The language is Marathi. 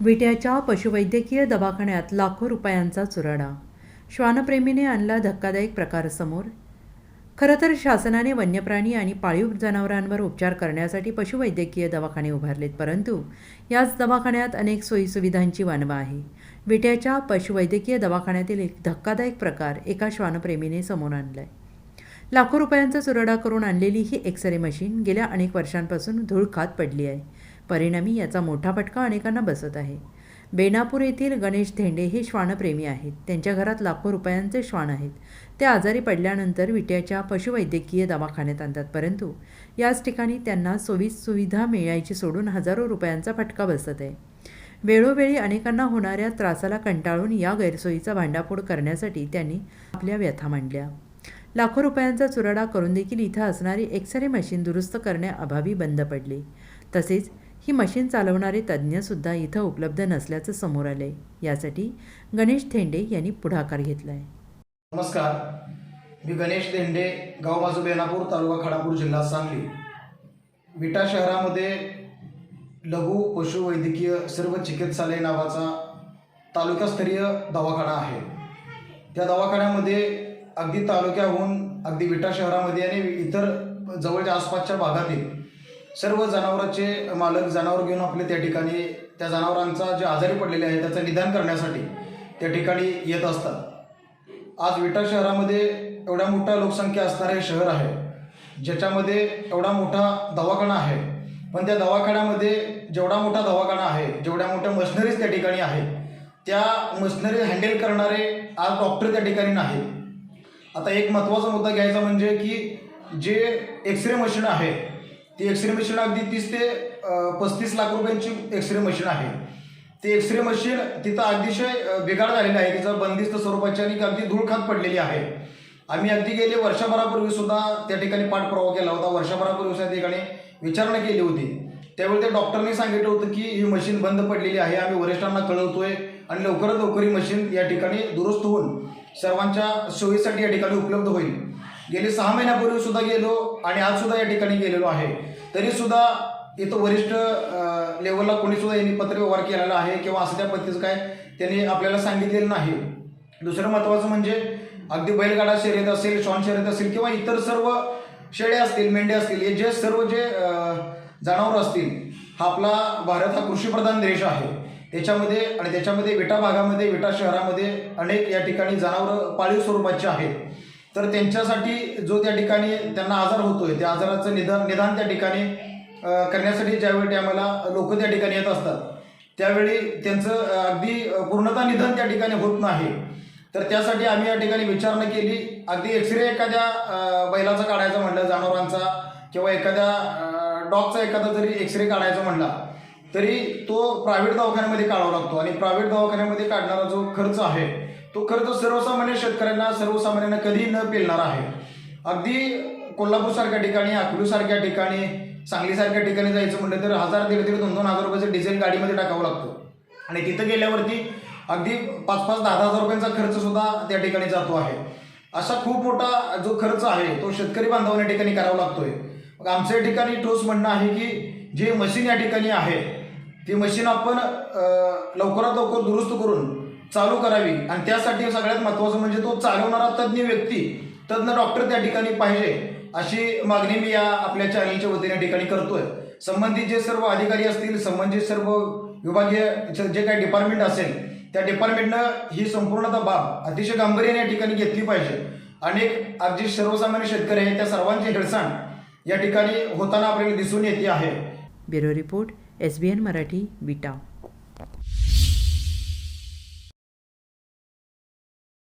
विट्याच्या पशुवैद्यकीय दवाखान्यात लाखो रुपयांचा चुराडा. श्वानप्रेमीने आणला धक्कादायक प्रकार समोर. खरं तर शासनाने वन्यप्राणी आणि पाळीव जनावरांवर उपचार करण्यासाठी पशुवैद्यकीय दवाखाने उभारलेत परंतु याच दवाखान्यात अनेक सोयीसुविधांची वानवा आहे. विट्याच्या पशुवैद्यकीय दवाखान्यातील एक धक्कादायक प्रकार एका श्वानप्रेमीने समोर आणलाय. लाखो रुपयांचा चुराडा करून आणलेली ही एक्सरे मशीन गेल्या अनेक वर्षांपासून धूळ खात पडली आहे. परिणामी याचा मोठा फटका अनेकांना बसत आहे. बेनापूर येथील गणेश धेंडे हे श्वानप्रेमी आहेत. त्यांच्या घरात लाखो रुपयांचे श्वान आहेत. ते आजारी पडल्यानंतर विट्याच्या पशुवैद्यकीय दवाखान्यात आणतात. परंतु याच ठिकाणी त्यांना सोयी सुविधा मिळायची सोडून हजारो रुपयांचा फटका बसत आहे. वेळोवेळी अनेकांना होणाऱ्या त्रासाला कंटाळून या गैरसोयीचा भांडाफोड करण्यासाठी त्यांनी आपल्या व्यथा मांडल्या. लाखो रुपयांचा चुराडा करून देखील इथं असणारी एक्सरे मशीन दुरुस्त करण्याअभावी बंद पडली. तसेच ही मशीन चालवणारे तज्ज्ञसुद्धा इथं उपलब्ध नसल्याचं समोर आलंय. यासाठी गणेश थेंडे यांनी पुढाकार घेतला आहे नमस्कार. मी गणेश थेंडे गाव बाजू बेनापूर तालुका खडापूर जिल्हा सांगली. विटा शहरामध्ये लघु पशुवैद्यकीय सर्व चिकित्सालय नावाचा तालुकास्तरीय दवाखाना आहे. त्या दवाखान्यामध्ये अगदी तालुक्याहून अगदी विटा शहरामध्ये आणि इतर जवळच्या आसपासच्या भागातील सर्व जनावरांचे मालक जनावर घेऊन आपले त्या ठिकाणी त्या जनावरांचा जे आजारी पडलेले आहे त्याचं निदान करण्यासाठी त्या ठिकाणी येत असतात. आज विटा शहरामध्ये एवढ्या मोठा लोकसंख्या असणारे हे शहर आहे ज्याच्यामध्ये एवढा मोठा दवाखाना आहे. पण त्या दवाखान्यामध्ये जेवढा मोठा दवाखाना आहे जेवढ्या मोठ्या मशिनरीज त्या ठिकाणी आहे त्या मशनरी हँडल करणारे आज डॉक्टर त्या ठिकाणी नाही आता एक महत्त्वाचा मुद्दा घ्यायचा म्हणजे की जे एक्स रे मशीन आहे ती एक्सरे मशीन अगदी तीस ते पस्तीस लाख रुपयांची एक्सरे मशीन आहे. ती एक्सरे मशीन तिथं अतिशय बिघाड झालेली आहे. तिचं बंदिस्त स्वरूपाची आणि अगदी धूळ खात पडलेली आहे. आम्ही अगदी गेले वर्षभरापूर्वी सुद्धा त्या ठिकाणी पाठपुरावा केला होता. वर्षभरापूर्वी त्या ठिकाणी विचारणा केली होती. त्यावेळी त्या डॉक्टरनी सांगितलं होतं की ही मशीन बंद पडलेली आहे. आम्ही वरिष्ठांना कळवतोय आणि लवकरात लवकर ही मशीन या ठिकाणी दुरुस्त होऊन सर्वांच्या सोयीसाठी या ठिकाणी उपलब्ध होईल. गेली सहा महिन्यापूर्वी सुद्धा गेलो आणि आज सुद्धा या ठिकाणी गेलेलो आहे. तरी सुद्धा इथं वरिष्ठ लेवलला कोणी सुद्धा यांनी पत्रव्यवहार केलेला आहे किंवा असं त्या पद्धतीचं काय त्यांनी आपल्याला सांगितलेलं नाही. दुसरं महत्त्वाचं म्हणजे अगदी बैलगाडा शर्यत असेल श्वान शर्यत असेल किंवा इतर सर्व शेळ्या असतील मेंढे असतील हे जे सर्व जे जनावर असतील हा आपला भारत हा कृषीप्रधान देश आहे. त्याच्यामध्ये आणि त्याच्यामध्ये विटा भागामध्ये विटा शहरामध्ये अनेक या ठिकाणी जनावरं पाळीव स्वरूपाचे आहेत. तर त्यांच्यासाठी जो त्या ठिकाणी त्यांना आजार होतोय त्या आजाराचं निदान निदान त्या ठिकाणी करण्यासाठी ज्यावेळी आम्हाला लोक त्या ठिकाणी येत असतात त्यावेळी त्यांचं अगदी पूर्णतः निधन त्या ठिकाणी होत नाही. तर त्यासाठी आम्ही या ठिकाणी विचारणा केली. अगदी एक्सरे एखाद्या बैलाचा काढायचा म्हणलं जनावरांचा किंवा एखाद्या डॉगचा एखादा जरी एक्सरे काढायचा म्हणला तरी तो प्रायव्हेट दवाखान्यामध्ये काढावा लागतो. आणि प्रायव्हेट दवाखान्यामध्ये काढणारा जो खर्च आहे तो खर्च सर्वसामान्य शेतकऱ्यांना सर्वसामान्यांना कधी न पेलणार आहे. अगदी कोल्हापूरसारख्या ठिकाणी अकलूसारख्या ठिकाणी सांगलीसारख्या ठिकाणी जायचं म्हटलं तर हजार दीड दीड दोन दोन हजार रुपयाचं डिझेल गाडीमध्ये टाकावं लागतं. आणि तिथं गेल्यावरती अगदी पाच पाच दहा हजार रुपयांचा खर्च सुद्धा त्या ठिकाणी जातो आहे. असा खूप मोठा जो खर्च आहे तो शेतकरी बांधवांना या ठिकाणी करावा लागतोय. मग आमच्या या ठिकाणी ठोस म्हणणं आहे की जे मशीन या ठिकाणी आहे ती मशीन आपण लवकरात लवकर दुरुस्त करून चालू करावी. आणि त्यासाठी सगळ्यात महत्त्वाचं म्हणजे तो चालवणारा तज्ज्ञ व्यक्ती तज्ज्ञ डॉक्टर त्या ठिकाणी पाहिजे. अशी मागणी मी या आपल्या चॅनलच्या वतीने या ठिकाणी करतोय. संबंधित जे सर्व अधिकारी असतील संबंधित सर्व विभागीय जे जे काही डिपार्टमेंट असेल त्या डिपार्टमेंटनं ही संपूर्णतः बाब अतिशय गांभीर्याने या ठिकाणी घेतली पाहिजे. अनेक अगदी सर्वसामान्य शेतकरी आहेत त्या सर्वांची हेळसाण या ठिकाणी होताना आपल्याला दिसून येते आहे. Bureau report S B N Marathi beta